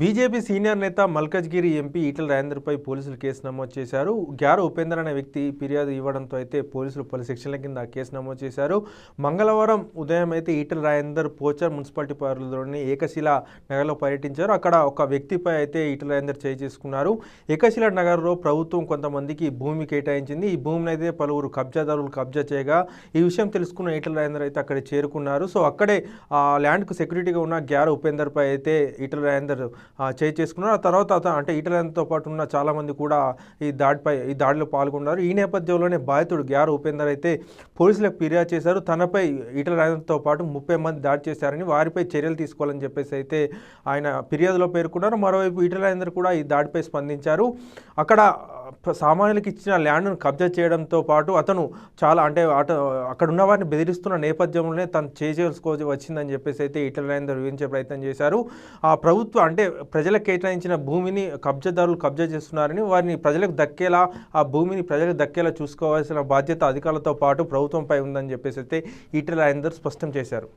BJP senior నేత Malkajgiri MP Etela రాజేందర్పై పోలీసులు case నమోదు చేశారు. గ్యార ఉపేందర్ అనే వ్యక్తి ఫిర్యాదు ఇవ్వడంతో అయితే పోలీసులు పలు సెక్షన్ల కింద కేసు నమోదు చేశారు. మంగళవారం ఉదయం అయితే ఈటల రాజేందర్ పోచర్ మున్సిపాలిటీ పరిధిలోని ఏకశిల నగర్లో పర్యటించారు. అక్కడ ఒక వ్యక్తిపై అయితే ఈటల రాజేందర్ చేయి చేసుకున్నారు. ఏకశిల నగర్లో ప్రభుత్వం కొంతమందికి భూమి కేటాయించింది. ఈ భూమిని అయితే పలువురు కబ్జాదారులు కబ్జా చేయగా ఈ విషయం తెలుసుకున్న ఈటల రాజేందర్ అయితే అక్కడ చేరుకున్నారు. సో అక్కడే ఆ ల్యాండ్కు సెక్యూరిటీగా ఉన్న గ్యార ఉపేందర్పై అయితే ఈటల రాజేందర్ చేయి చేసుకున్నారు. ఆ తర్వాత అంటే ఈటలతో పాటు ఉన్న చాలామంది కూడా ఈ దాడిపై ఈ దాడిలో పాల్గొన్నారు. ఈ నేపథ్యంలోనే బాధితుడు గ్యార ఉపేందర్ అయితే పోలీసులకు ఫిర్యాదు చేశారు. తనపై ఈటల రాజేందర్తో పాటు ముప్పై మంది దాడి చేశారని వారిపై చర్యలు తీసుకోవాలని చెప్పేసి అయితే ఆయన ఫిర్యాదులో పేర్కొన్నారు. మరోవైపు ఈటల రాజేందర్ కూడా ఈ దాడిపై స్పందించారు. అక్కడ సామాన్యులకు ఇచ్చిన ల్యాండ్ను కబ్జా చేయడంతో పాటు అతను చాలా అంటే అట అక్కడ ఉన్న వారిని బెదిరిస్తున్న నేపథ్యంలోనే తను చేసుకో వచ్చిందని చెప్పేసి అయితే ఈటల రాజేందర్ వివరించే ప్రయత్నం చేశారు. ఆ ప్రభుత్వం అంటే ప్రజలకు కేటాయించిన భూమిని కబ్జాదారులు కబ్జా చేస్తున్నారని వారిని ప్రజలకు దక్కేలా ఆ భూమిని ప్రజలకు దక్కేలా చూసుకోవాల్సిన బాధ్యత అధికారులతో పాటు ప్రభుత్వంపై ఉందని చెప్పేసి అయితే ఈటల రాజేందర్ స్పష్టం చేశారు.